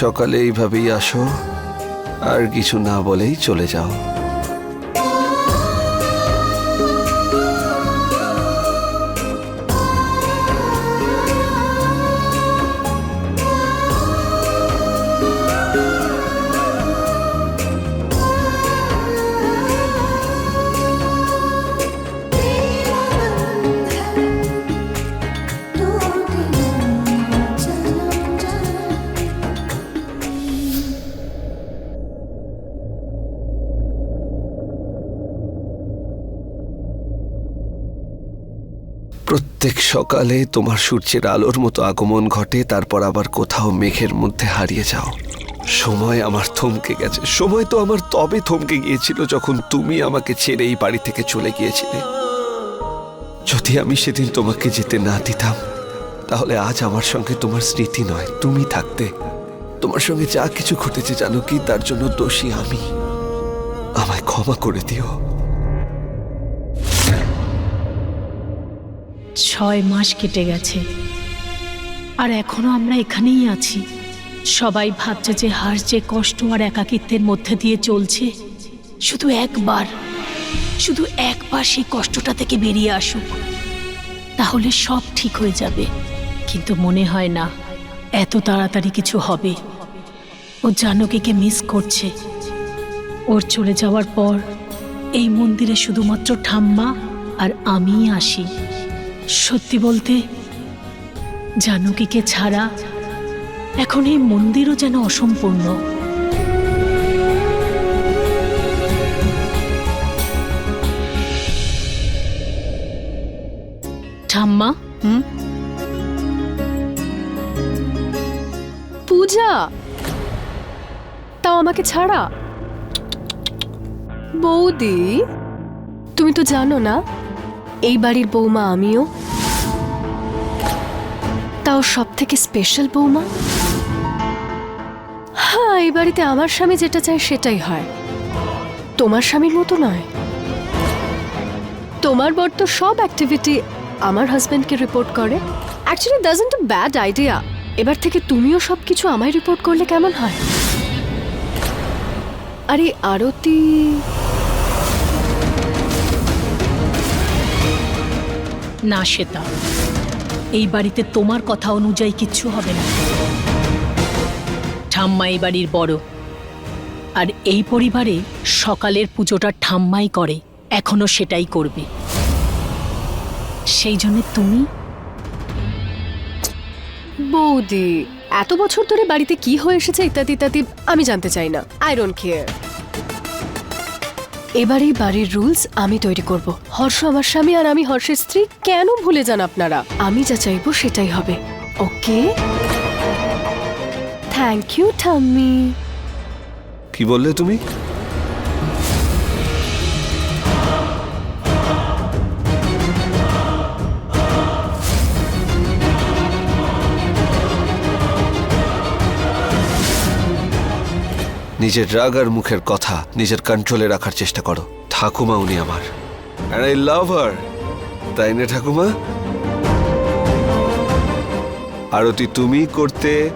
সকালে এইভাবেই আসো আর কিছু না বলেই চলে যাও। সকালে তোমার সূর্যের আলোর মতো আগমন ঘটে, তারপর আবার কোথাও মেঘের মধ্যে হারিয়ে যাও। সময় আমার থমকে গেছে। সময় তো আমার তবে থমকে গিয়েছিল যখন তুমি আমাকে ছেড়ে এই বাড়ি থেকে চলে গিয়েছিলে। যদি আমি সেদিন তোমাকে যেতে না দিতাম, তাহলে আজ আমার সঙ্গে তোমার স্মৃতি নয়, তুমি থাকতে। তোমার সঙ্গে যা কিছু ঘটেছে জানো কি, তার জন্য দোষী আমি। আমায় ক্ষমা করে দিও। ছয় মাস কেটে গেছে। আর এখনও আমরা এখানেই আছি। সবাই ভাবছে যে হার যে কষ্ট আর একাকিত্বের মধ্যে দিয়ে চলছে, শুধু একবার শুধু একবার সেই কষ্টটা থেকে বেরিয়ে আসুক। তাহলে সব ঠিক হয়ে যাবে। কিন্তু মনে হয় না, এত তাড়াতাড়ি কিছু হবে। ও জানকীকে মিস করছে। ওর চলে যাওয়ার পর এই মন্দিরে শুধুমাত্র ঠাম্মা আর আমিই আসি। সত্যি বলতে জানকীকে ছাড়া এখন এই মন্দিরও যেন অসম্পূর্ণ। ঠাম্মা? হুম? পূজা! তাও আমাকে ছাড়া? বৌদি? তুমি তো জানো না এই বাড়ির বৌমা আমিও? তাও সব থেকে স্পেশাল বৌমা? হ্যাঁ এই বাড়িতে আমার স্বামী যেটা চায় সেটাই হয়। তোমার স্বামীর মতো নয়। তোমার বর তো সব অ্যাক্টিভিটি আমার হাজব্যান্ডকে রিপোর্ট করে। অ্যাকচুয়ালি ডাজন্ট ব্যাড আইডিয়া এবার থেকে তুমিও সব কিছু আমায় রিপোর্ট করলে কেমন হয়? আরে, আরতি না সেটা এই বাড়িতে তোমার কথা অনুযায়ী কিচ্ছু হবে না। ঠাম্মা এই বাড়ির বড়, আর এই পরিবারে সকালের পুজোটা ঠাম্মাই করে, এখনও সেটাই করবে। সেই জন্য তুমি? বৌদি, এত বছর ধরে বাড়িতে কি হয়ে এসেছে ইত্যাদি ইত্যাদি আমি জানতে চাই না। ডোন্ট কেয়ার এবার এই বাড়ির রুলস আমি তৈরি করব। হর্ষ আমার স্বামী আর আমি হর্ষের স্ত্রী কেন ভুলে যান আপনারা? আমি যা চাইব সেটাই হবে। ওকে? থ্যাংক ইউ ঠাম্মি কি বললে তুমি? নিজের রাগ আর মুখের কথা নিজের কন্ট্রোলে রাখার চেষ্টা করো। ঠাকুমা উনি আমার। আই লাভ হার তাই না, ঠাকুমা? আরতি তুমি করতে,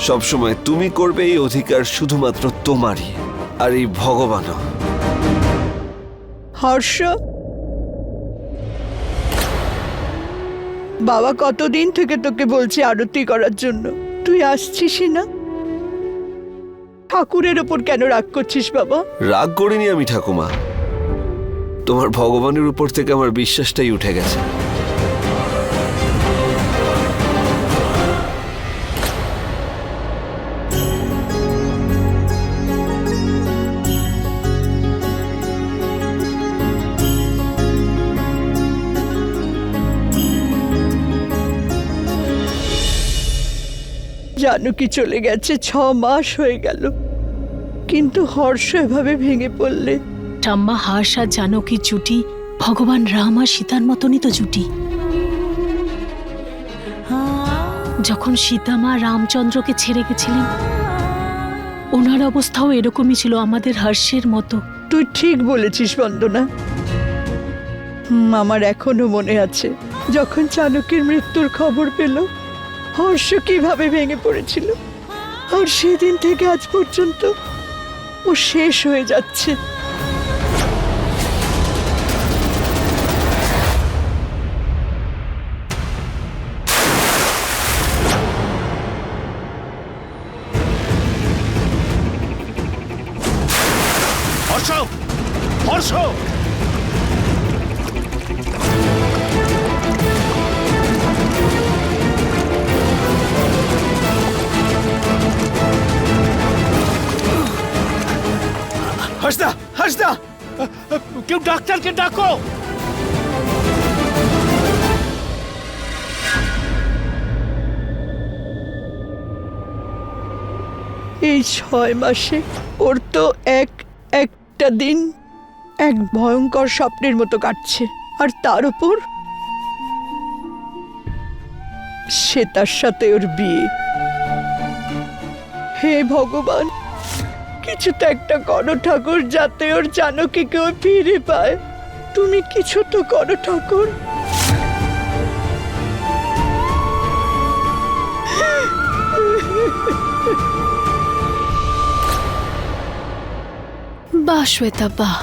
সবসময় তুমি করবে এই অধিকার শুধুমাত্র তোমারই। আর এই ভগবানও। হর্ষ? বাবা কতদিন থেকে তোকে বলছি আরতি করার জন্য? তুই আসছিস না? ঠাকুরের ওপর কেন রাগ করছিস বাবা? রাগ করিনি আমি ঠাকুমা। তোমার ভগবানের উপর থেকে আমার বিশ্বাসটাই উঠে গেছে। জানকি চলে গেছে? ছ মাস হয়ে গেল। কিন্তু হর্ষ এভাবে ভেঙে পড়লে। ঠাম্মা হাস আর জানকীর জুটি ভগবান রাম আর সীতার মতনই তো জুটি। যখন সীতা মা রামচন্দ্রকে ছেড়ে গেছিলেন ওনার অবস্থাও এরকমই ছিল আমাদের হর্ষের মতো। তুই ঠিক বলেছিস বন্দনা। আমার এখনও মনে আছে যখন চাণক্যের মৃত্যুর খবর পেল হর্ষ কীভাবে ভেঙে পড়েছিল। আর সেদিন থেকে আজ পর্যন্ত ও শেষ হয়ে যাচ্ছে। হাসদা হাসদা! কেউ ডাক্তারকে ডাকো! এই ছয় মাসে ওর তো এক একটা দিন এক ভয়ঙ্কর স্বপ্নের মতো কাটছে। আর তার উপর সে তার সাথে ওর বিয়ে। হে ভগবান! কিছু তো একটা করো ঠাকুর যাতে ওর জানকে কেউ ফিরে পায়। তুমি কিছু তো করো ঠাকুর। বাহ, শ্বেতা, বাহ।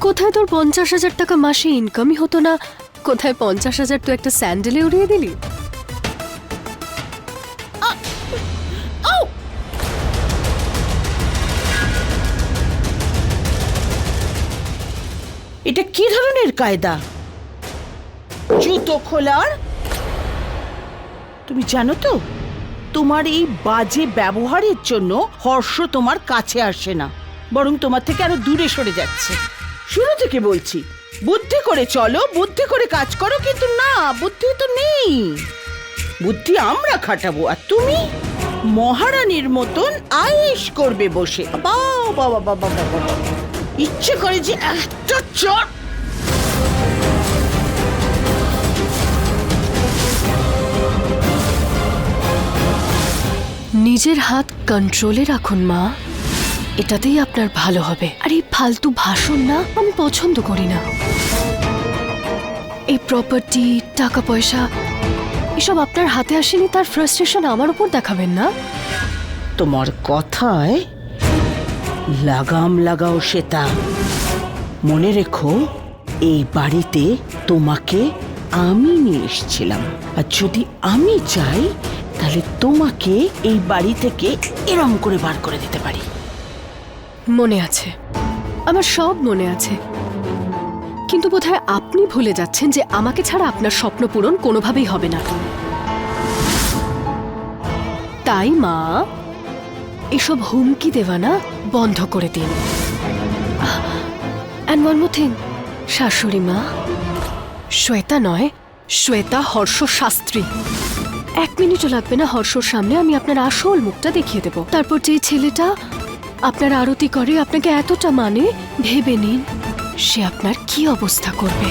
কোথায় তোর পঞ্চাশ হাজার টাকা মাসে ইনকামই হতো না? কোথায় পঞ্চাশ হাজার তুই একটা স্যান্ডেলে উড়িয়ে দিলি? এটা কি ধরনের কায়দা? জুতো খোলার? তুমি জানো তো, তোমার এই বাজে ব্যবহারের জন্য হর্ষ তোমার কাছে আসে না, বরং তোমার থেকে আরও দূরে সরে যাচ্ছে। শুরু থেকে বলছি, বুদ্ধি করে চলো, বুদ্ধি করে কাজ করো, কিন্তু না, বুদ্ধি তো নেই। বুদ্ধি আমরা খাটাবো, আর তুমি মহারানীর মতন আয়েস করবে বসে। বাবা বাবা বাবা বাবা। ইচ্ছে করে যে একটা চট। নিজের হাত কন্ট্রোলে রাখুন মা। এটাতেই আপনার ভালো হবে। আর এই ফালতু ভাষণ না আমি পছন্দ করি না। এই প্রপার্টি টাকা পয়সা এসব আপনার হাতে আসেনি তার ফ্রাস্ট্রেশন আমার উপর দেখাবেন না। তোমার কথায় লাগাম লাগাও শ্বেতা। মনে রেখো, এই বাড়িতে তোমাকে আমি নিয়ে এসেছিলাম। আর যদি আমি চাই, তাহলে তোমাকে এই বাড়ি থেকে এরম করে বার করে দিতে পারি। মনে আছে। আমার সব মনে আছে। কিন্তু বোধহয় আপনি ভুলে যাচ্ছেন যে আমাকে ছাড়া আপনার স্বপ্ন পূরণ কোনোভাবেই হবে না। তাই মা এসব হুমকি দেওয়া না বন্ধ করে দিন। অ্যান্ড থিং শাশুড়ি মা, শ্বেতা নয়, শ্বেতা হর্ষ শাস্ত্রী এক মিনিটও লাগবে না হর্ষর সামনে, আমি আপনার আসল মুখটা দেখিয়ে দেব। তারপর যে ছেলেটা আপনার আরতি করে, আপনাকে এতটা মানে ভেবে নিন, সে আপনার কি অবস্থা করবে।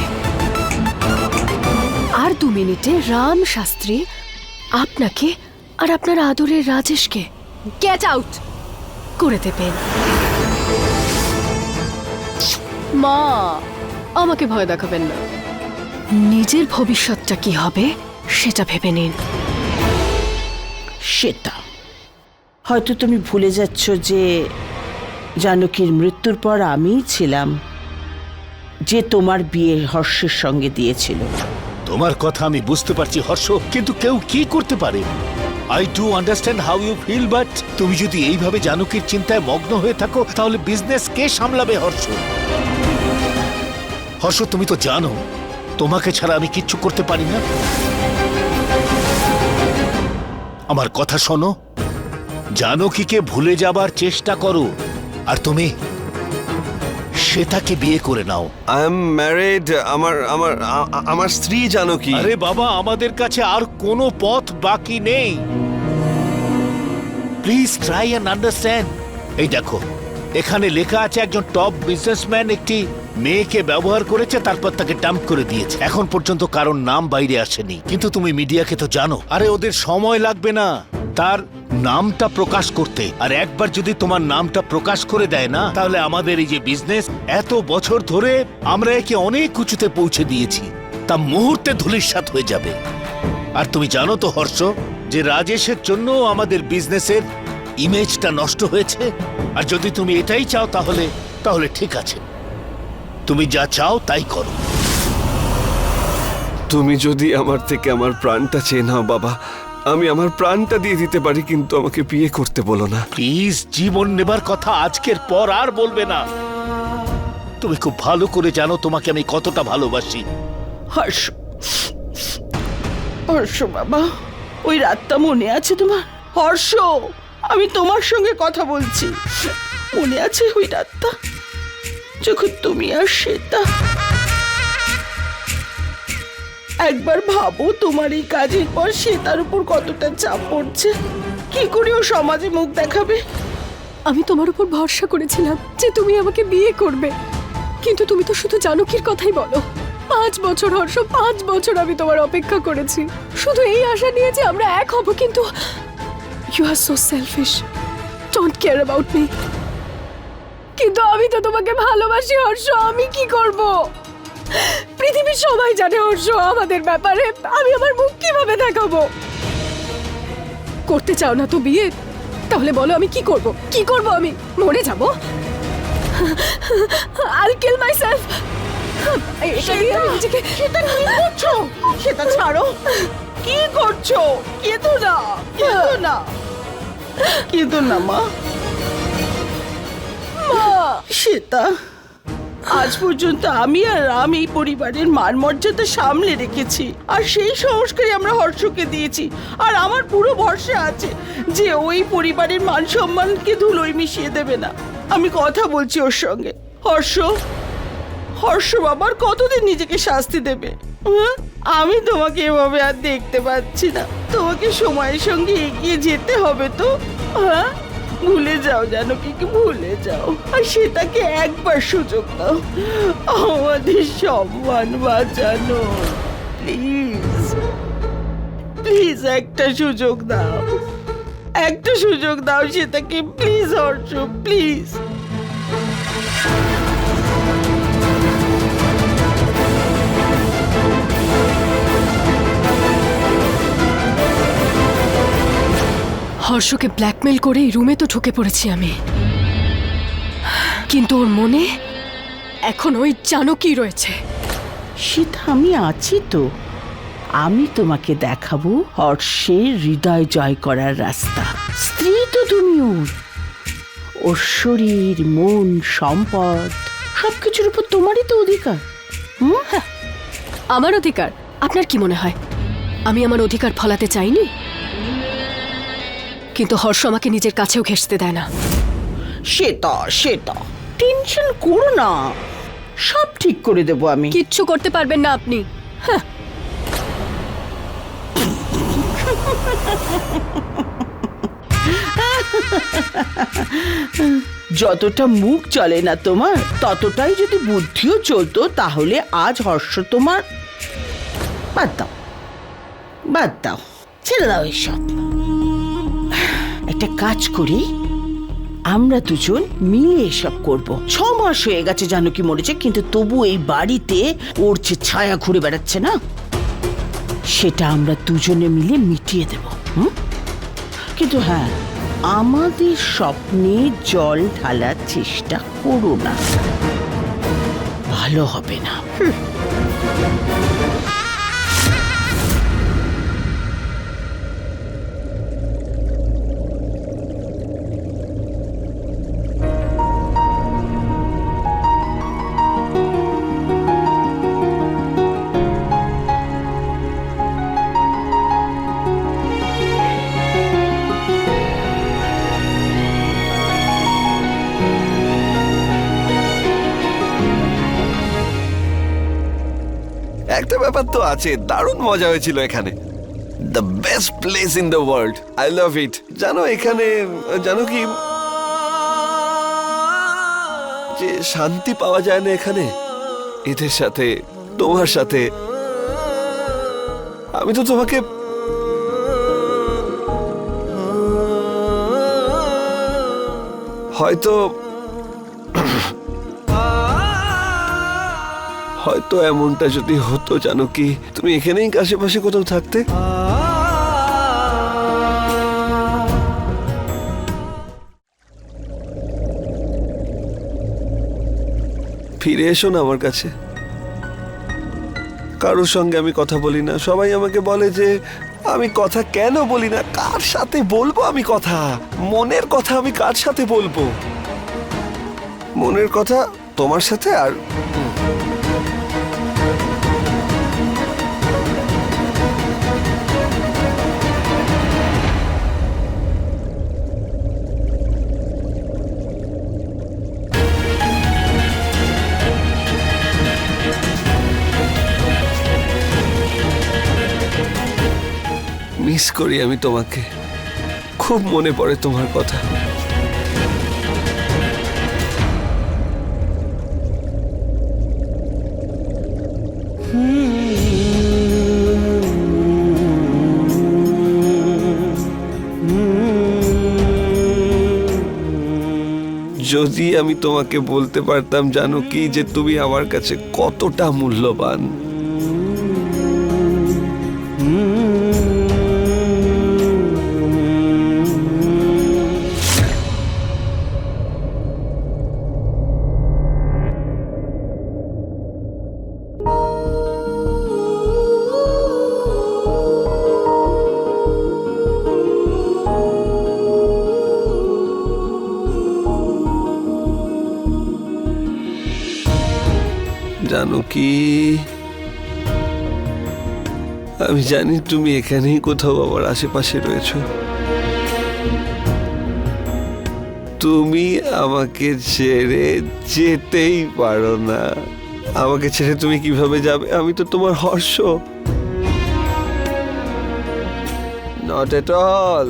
আর দু মিনিটে রাম শাস্ত্রী আপনাকে আর আপনার আদরের রাজেশকে গেট আউট করে দেবেন মা আমাকে ভয় দেখাবেন না। নিজের ভবিষ্যৎটা কি হবে সেটা ভেবে নিন। শ্বেতা হয়তো তুমি ভুলে যাচ্ছ যে জানকীর মৃত্যুর পর আমিই ছিলাম যে তোমার বিয়ে হর্ষের সঙ্গে দিয়েছিল। তোমার কথা আমি বুঝতে পারছি হর্ষ কিন্তু কেউ কি করতে পারে? I do understand how you feel but তুমি যদি এইভাবে জানকীর চিন্তায় মগ্ন হয়ে থাকো, তাহলে বিজনেস কে সামলাবে, হর্ষ? হর্ষ, তুমি তো জানো, তোমাকে ছাড়া আমি কিচ্ছু করতে পারি না। আমার কথা শোনো, জানকীকে ভুলে যাবার চেষ্টা করো, আর তুমি শ্বেতাকে বিয়ে করে নাও। আই এম ম্যারিড আমার আমার আ- আ- আমার স্ত্রী জানো কি? আরে বাবা আমাদের কাছে আর কোনো পথ বাকি নেই। প্লিজ ট্রাই অ্যান্ড আন্ডারস্ট্যান্ড এই দেখো এখানে লেখা আছে একজন টপ বিজনেসম্যান একটি মেয়েকে ব্যবহার করেছে তারপর তাকে ডাম্প করে দিয়েছে। এখন পর্যন্ত কারোর নাম বাইরে আসেনি। কিন্তু তুমি মিডিয়াকে তো জানো। আরে ওদের সময় লাগবে না। তার নামটা প্রকাশ করতে। আর একবার যদি তোমার নামটা প্রকাশ করে দেয় না, তাহলে আমাদের এই যে বিজনেস এত বছর ধরে আমরা একে অনেক উঁচুতে পৌঁছে দিয়েছি। তা মুহূর্তে ধূলিসাৎ হয়ে যাবে। আর তুমি জানো তো, হর্ষ, যে রাজেশের জন্য আমাদের বিজনেসের ইমেজটা নষ্ট হয়েছে। আর যদি তুমি এটাই চাও তাহলে তাহলে ঠিক আছে। তুমি যা চাও তাই করো। তুমি যদি আমার থেকে আমার প্রাণটা চেয়ে নাও, বাবা আমি আমার প্রাণটা দিয়ে দিতে পারি কিন্তু আমাকে বিয়ে করতে বলো না। প্লিজ জীবন নেবার কথা আজকের পর আর বলবে না। তুমি খুব ভালো করে জানো তোমাকে আমি কতটা ভালোবাসি। হর্ষ হর্ষ বাবা ওই রাতটা মনে আছে তোমার? হর্ষ আমি তোমার সঙ্গে কথা বলছি। মনে আছে ওই রাতটা? যখন তুমি আর শ্বেতা একবার ভাবো তোমার এই কাজের পর সে তার উপর কতটা চাপ পড়ছে। কি করে ও সমাজে মুখ দেখাবে? আমি তোমার উপর ভরসা করেছিলাম যে তুমি আমাকে বিয়ে করবে। কিন্তু তুমি তো শুধু জানকীর কথাই বলো। পাঁচ বছর হর্ষ পাঁচ বছর আমি তোমার অপেক্ষা করেছি। শুধু এই আশা নিয়ে যে আমরা এক হব, কিন্তু you are so selfish don't care about me কিন্তু আমি তো তোমাকে ভালোবাসি, হর্ষ। আমি কি করব? পৃথিবীর সবাই জানে হর্ষ আমাদের ব্যাপারে। আমি আমার মুখ কীভাবে দেখাবো? করতে চাও না তো বিয়ে? তাহলে বলো আমি কি করব? কি করব আমি? মরে যাব? আল কিল মাইসেলফ এটা দিয়ে আমি নিজেকে সেটা কি করছ? সেটা ছাড়ো। কি করছ? কেঁদো না। কেঁদো না। কেঁদো না মা। মা! সেটা আজ পর্যন্ত আমি আর রাম এই পরিবারের মান মর্যাদা সামলে রেখেছি। আর সেই সংস্কারই আমরা হর্ষকে দিয়েছি। আর আমার পুরো ভরসা আছে যে ওই পরিবারের মান সম্মানকে ধুলোয় মিশিয়ে দেবে না। আমি কথা বলছি ওর সঙ্গে। হর্ষ হর্ষ বাবার কতদিন নিজেকে শাস্তি দেবে? আমি তোমাকে এভাবে আর দেখতে পাচ্ছি না। তোমাকে সময়ের সঙ্গে এগিয়ে যেতে হবে তো? হ্যাঁ? ভুলে যাও কি কি ভুলে যাও। আর সেটাকে একবার সুযোগ দাও। আমাদের সম্মান বাঁচানো। প্লিজ। প্লিজ একটা সুযোগ দাও। একটা সুযোগ দাও সেটাকে প্লিজ অর্জু প্লিজ। হর্ষকে ব্ল্যাকমেল করে এই রুমে তো ঢুকে পড়েছি আমি। কিন্তু ওর মনে এখন ওই জানকী রয়েছে। সেটা আমি আছি তো। আমি তোমাকে দেখাবো হর্ষের হৃদয় জয় করার রাস্তা। স্ত্রী তো তুমি ওর। ওর শরীর মন সম্পদ সবকিছুর উপর তোমারই তো অধিকার। হুম? আমার অধিকার। আপনার কি মনে হয়? আমি আমার অধিকার ফলাতে চাইনি? কিন্তু হর্ষ আমাকে নিজের কাছেও ঘেঁষতে দেয় না। সেটা সেটা টেনশন করো না। সব ঠিক করে দেবো আমি। কিচ্ছু করতে পারবেন না আপনি। হ্যাঁ। যতটা মুখ চলে না তোমার ততটাই যদি বুদ্ধিও চলতো তাহলে আজ হর্ষ তোমার বাদ দাও। বাদ দাও। ছেড়ে দাও এসব। একটা কাজ করি, আমরা দুজন মিলে এসব করব। ছ মাস হয়ে গেছে জানো কি মরেছে, কিন্তু তবু এই বাড়িতে ওর যে ছায়া ঘুরে বেড়াচ্ছে না, সেটা আমরা দুজনে মিলে মিটিয়ে দেব, হুম? কিন্তু হ্যাঁ আমাদের স্বপ্নে জল ঢালার চেষ্টা করো না। ভালো হবে না। ব্যাপার তো আছে, দারুণ মজা হয়েছিল এখানে। The best place in the world I love it জানো এখানে, জানো কি? যে শান্তি পাওয়া যায় না এখানে, এদের সাথে, তোমার সাথে। আমি তো তোমাকে হয়তো হয়তো এমনটা যদি হতো জানো কি তুমি এখানেই আশেপাশে কোথাও থাকতে? ফিরে এসো না আমার কাছে। কারোর সঙ্গে আমি কথা বলি না। সবাই আমাকে বলে যে, আমি কথা কেন বলি না? কার সাথে বলব আমি কথা? মনের কথা আমি কার সাথে বলব? মনের কথা তোমার সাথে আর করি আমি তোমাকে। খুব মনে পড়ে তোমার কথা। যদি আমি তোমাকে বলতে পারতাম, জানো কি, যে তুমি আমার কাছে কতটা মূল্যবান। জানো কি? আমি জানি তুমি এখানেই কোথাও আমার আশেপাশে রয়েছো। তুমি আমাকে ছেড়ে যেতেই পারো না। আমাকে ছেড়ে তুমি কীভাবে যাবে? আমি তো তোমার হর্ষ। নট এট অল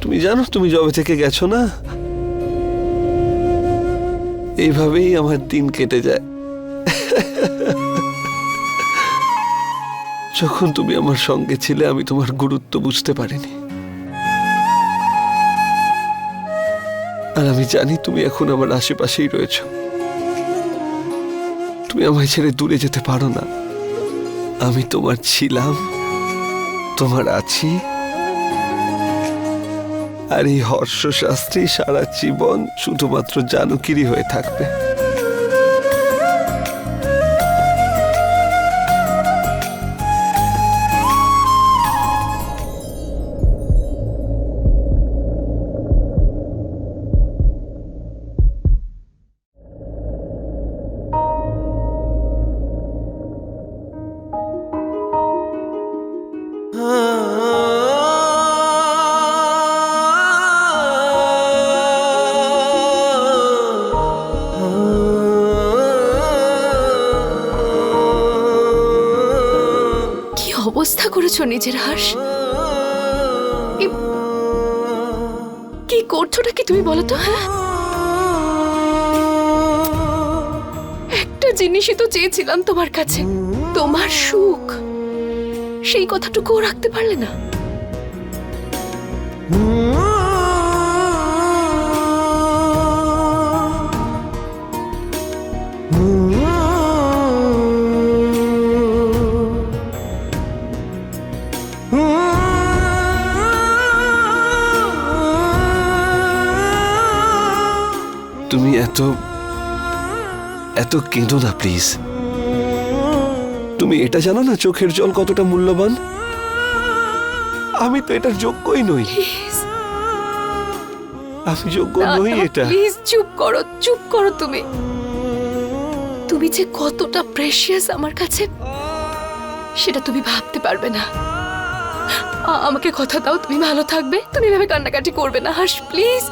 তুমি জানো তুমি জবে থেকে গেছো না? এইভাবেই আমার দিন কেটে যায়। যখন তুমি আমার সঙ্গে ছিলে, আমি তোমার গুরুত্ব বুঝতে পারিনি। আর আমি জানি তুমি এখন আমার আশেপাশেই রয়েছ। তুমি আমায় ছেড়ে দূরে যেতে পারো না। আমি তোমার ছিলাম, তোমার আছি আর এই হর্ষ শাস্ত্রী সারা জীবন শুধুমাত্র জানুকিরই হয়ে থাকবে। অবস্থা করেছ নিজের হাস। কি করছোটা কি তুমি বলো তো হ্যাঁ? একটা জিনিসই তো চেয়েছিলাম তোমার কাছে, তোমার সুখ। সেই কথাটুকুও রাখতে পারলে না। তুমি এত এত কেঁদো না প্লিজ। তুমি এটা জানো না চোখের জল কতটা মূল্যবান? আমি তো এটার যোগ্যই নই। আমি যোগ্য নই এটা। প্লিজ চুপ করো চুপ করো তুমি। তুমি যে কতটা প্রেশিয়াস আমার কাছে সেটা তুমি ভাবতে পারবে না। আমাকে কথা দাও তুমি ভালো থাকবে তুমি এভাবে কান্নাকাটি করবে না। হাস প্লিজ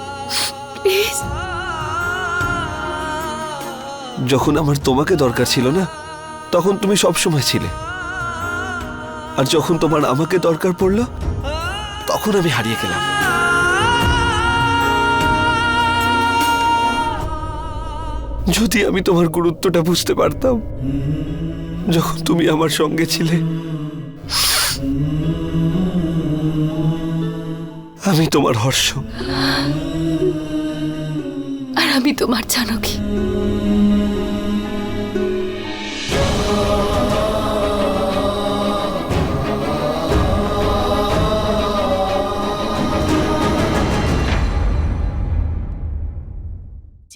প্লিজ যখন আমার তোমাকে দরকার ছিল না, তখন তুমি সব সময় ছিলে। আর যখন তোমার আমাকে দরকার পড়ল, তখন আমি হারিয়ে গেলাম। যদি আমি তোমার গুরুত্বটা বুঝতে পারতাম, যখন তুমি আমার সঙ্গে ছিলে, আমি তোমার হর্ষ। আর আমি তোমার জানো কি